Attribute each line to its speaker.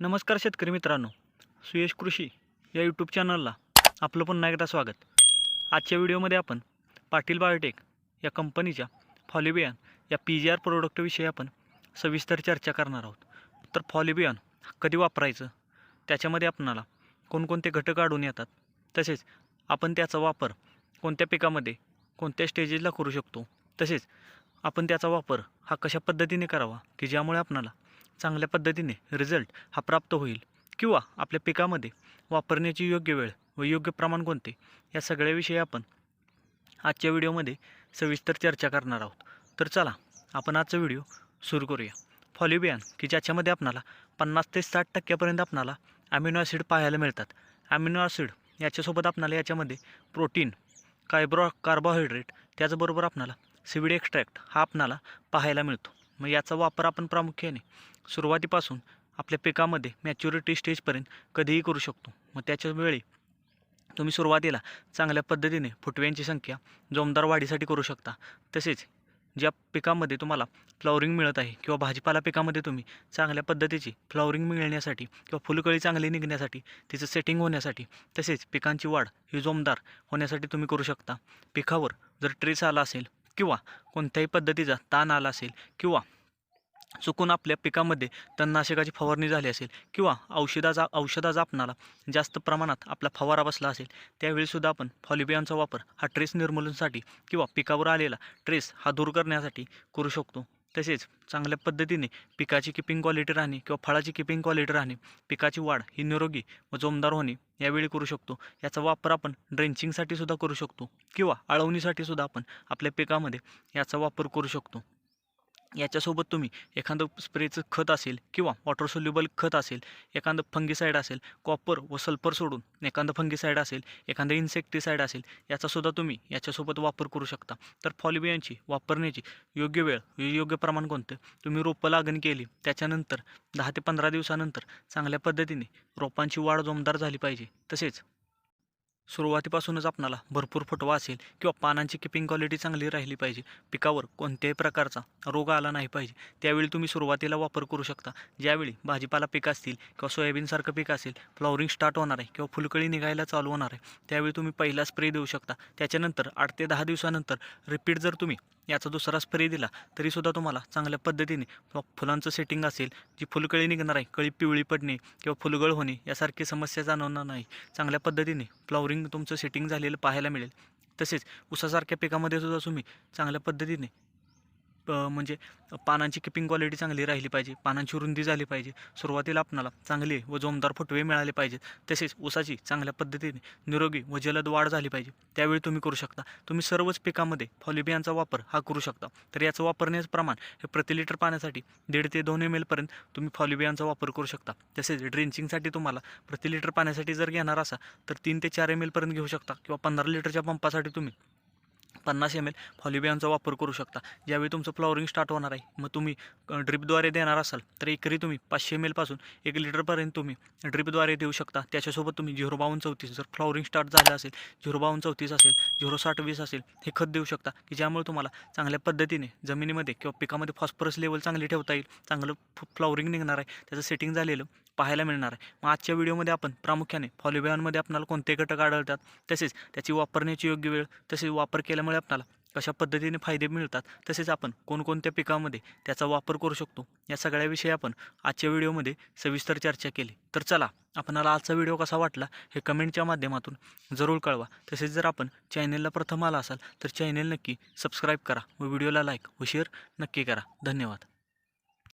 Speaker 1: नमस्कार शेतकरी मित्रांनो सुयश कृषी या यूट्यूब चॅनलला आपलं पुन्हा एकदा स्वागत. आजच्या व्हिडिओमध्ये आपण पाटील बायोटेक या कंपनीच्या फॉलिबियान या पी जी आर प्रोडक्टविषयी आपण सविस्तर चर्चा करणार आहोत. तर फॉलिबियान कधी वापरायचं? त्याच्यामध्ये आपणाला कोणकोणते घटक आढळून येतात? तसेच आपण त्याचा वापर कोणत्या पिकामध्ये कोणत्या स्टेजेसला करू शकतो? तसेच आपण त्याचा वापर हा कशा पद्धतीने करावा? की ज्यामुळे आपणाला चांगल्या पद्धतीने रिझल्ट हा प्राप्त होईल किंवा आपल्या पिकामध्ये वापरण्याची योग्य वेळ व योग्य प्रमाण कोणते या सगळ्याविषयी आपण आजच्या व्हिडिओमध्ये सविस्तर चर्चा करणार आहोत. तर चला आपण आजचा व्हिडिओ सुरू करूया. फॉलिबियान की ज्याच्यामध्ये आपणाला पन्नास ते साठ टक्क्यापर्यंत आपणाला ॲमिनो ॲसिड पाहायला मिळतात. ॲमिनो ॲसिड याच्यासोबत आपणाला याच्यामध्ये प्रोटीन कार्बो कार्बोहायड्रेट त्याचबरोबर आपणाला सिविड एक्स्ट्रॅक्ट हा आपणाला पाहायला मिळतो. मग याचा वापर आपण प्रामुख्याने सुरुवातीपासून आपल्या पिकामध्ये मॅच्युरिटी स्टेजपर्यंत कधीही करू शकतो. मग त्याच्या वेळी तुम्ही सुरुवातीला चांगल्या पद्धतीने फुटव्यांची संख्या जोमदार वाढीसाठी करू शकता. तसेच ज्या पिकामध्ये तुम्हाला फ्लॉवरिंग मिळत आहे किंवा भाजीपाला पिकामध्ये तुम्ही चांगल्या पद्धतीची फ्लॉवरिंग मिळण्यासाठी किंवा फुलकळी चांगली निघण्यासाठी तिचं सेटिंग होण्यासाठी तसेच पिकांची वाढ ही जोमदार होण्यासाठी तुम्ही करू शकता. पिकावर जर ट्रेस आला असेल किंवा कोणत्याही पद्धतीचा ताण आला असेल किंवा चुकून आपल्या पिकामध्ये तणनाशकाची फवारणी झाली असेल किंवा औषधाचा औषधाचा आपणाला जास्त प्रमाणात आपला फवारा बसला असेल त्यावेळीसुद्धा आपण फॉलिबियांचा वापर हा ट्रेस निर्मूलनासाठी किंवा पिकावर आलेला ट्रेस हा दूर करण्यासाठी करू शकतो. तसेच चांगल्या पद्धतीने पिकाची किपिंग क्वालिटी राहणे किंवा फळाची किपिंग क्वालिटी राहणे पिकाची वाढ ही निरोगी व जोमदार होणे यावेळी करू शकतो. याचा वापर आपण ड्रेंचिंगसाठी सुद्धा करू शकतो किंवा आळवणीसाठी सुद्धा आपण आपल्या पिकामध्ये याचा वापर करू शकतो. याच्यासोबत तुम्ही एखादं स्प्रेचं खत असेल किंवा वॉटर सोल्युबल खत असेल एखादं फंगीसाईड असेल कॉपर व सल्फर सोडून एखादं फंगीसाईड असेल एखादं इन्सेक्टिसाईड असेल याचासुद्धा तुम्ही याच्यासोबत वापर करू शकता. तर फॉलिबियांची वापरण्याची योग्य वेळ योग्य प्रमाण कोणतं? तुम्ही रोपं लागण केली त्याच्यानंतर दहा ते पंधरा दिवसानंतर चांगल्या पद्धतीने रोपांची वाढ जोमदार झाली पाहिजे तसेच सुरुवातीपासूनच आपणाला भरपूर फुटवा असेल किंवा पानांची किपिंग क्वालिटी चांगली राहिली पाहिजे. पिकावर कोणत्याही प्रकारचा रोग आला नाही पाहिजे. त्यावेळी तुम्ही सुरुवातीला वापर करू शकता. ज्यावेळी भाजीपाला पीक असतील किंवा सोयाबीनसारखं पीक असेल फ्लॉवरिंग स्टार्ट होणार आहे किंवा फुलकळी निघायला चालू होणार आहे त्यावेळी तुम्ही पहिला स्प्रे देऊ शकता. त्याच्यानंतर आठ ते दहा दिवसानंतर रिपीट जर तुम्ही याचा दुसरा स्प्रे दिला तरीसुद्धा तुम्हाला चांगल्या पद्धतीने फुलांचं सेटिंग असेल जी फुलकळी निघणार आहे कळी पिवळी पडणे किंवा फुलगळ होणे यासारखी समस्या जाणवणार नाही. चांगल्या पद्धतीने फ्लॉवरिंग तुमचं सेटिंग झालेलं पाहायला मिळेल. तसेच उसासारख्या पिकामध्ये सुद्धा तुम्ही चांगल्या पद्धतीने म्हणजे पानांची किपिंग क्वालिटी चांगली राहिली पाहिजे पानांची रुंदी झाली पाहिजे. सुरुवातीला आपणाला चांगले व जोमदार फुटवे मिळाले पाहिजेत तसेच ऊसाची चांगल्या पद्धतीने निरोगी व जलद वाढ झाली पाहिजे. त्यावेळी तुम्ही करू शकता. तुम्ही सर्वच पिकामध्ये फॉलिबियांचा वापर हा करू शकता. तर याचं वापरण्याचं प्रमाण हे प्रति लिटर पाण्यासाठी दीड ते दोन एम एलपर्यंत तुम्ही फॉलिबियांचा वापर करू शकता. तसेच ड्रेंचिंगसाठी तुम्हाला प्रति लिटर पाण्यासाठी जर घेणार असा तर तीन ते चार एम एलपर्यंत घेऊ शकता किंवा पंधरा लिटरच्या पंपासाठी तुम्ही पन्नास एम एल फॉलिबियांचा वापर करू शकता. ज्यावेळी तुमचं फ्लॉवरिंग स्टार्ट होणार आहे मग तुम्ही ड्रिपद्वारे देणार असाल तर एकरी तुम्ही पाचशे एम एलपासून एक लिटरपर्यंत तुम्ही ड्रिपद्वारे देऊ शकता. त्याच्यासोबत तुम्ही झिरो बावन्न चौतीस जर फ्लॉवरिंग स्टार्ट झालं असेल झिरो बावन्न चौतीस असेल झिरो साठ वीस असेल हे खत देऊ शकता. की ज्यामुळे तुम्हाला चांगल्या पद्धतीने जमिनीमध्ये किंवा पिकामध्ये फॉस्फरस लेवल चांगली ठेवता येईल चांगलं फ्लॉवरिंग निघणार आहे. त्याचं सेटिंग झालेलं पाहायला मिळणार आहे. मग आजच्या व्हिडिओमध्ये आपण प्रामुख्याने फॉलिबियानमध्ये आपल्याला कोणते घटक आढळतात तसेच त्याची वापरण्याची योग्य वेळ तसेच वापर केल्यामुळे आपल्याला कशा पद्धतीने फायदे मिळतात तसेच आपण कोणकोणत्या पिकामध्ये त्याचा वापर करू शकतो या सगळ्याविषयी आपण आजच्या व्हिडिओमध्ये सविस्तर चर्चा केली. तर चला आपणाला आजचा व्हिडिओ कसा वाटला हे कमेंटच्या माध्यमातून जरूर कळवा. तसेच जर आपण चॅनेलला प्रथम आला असाल तर चॅनेल नक्की सबस्क्राईब करा व व्हिडिओला लाईक व शेअर नक्की करा. धन्यवाद.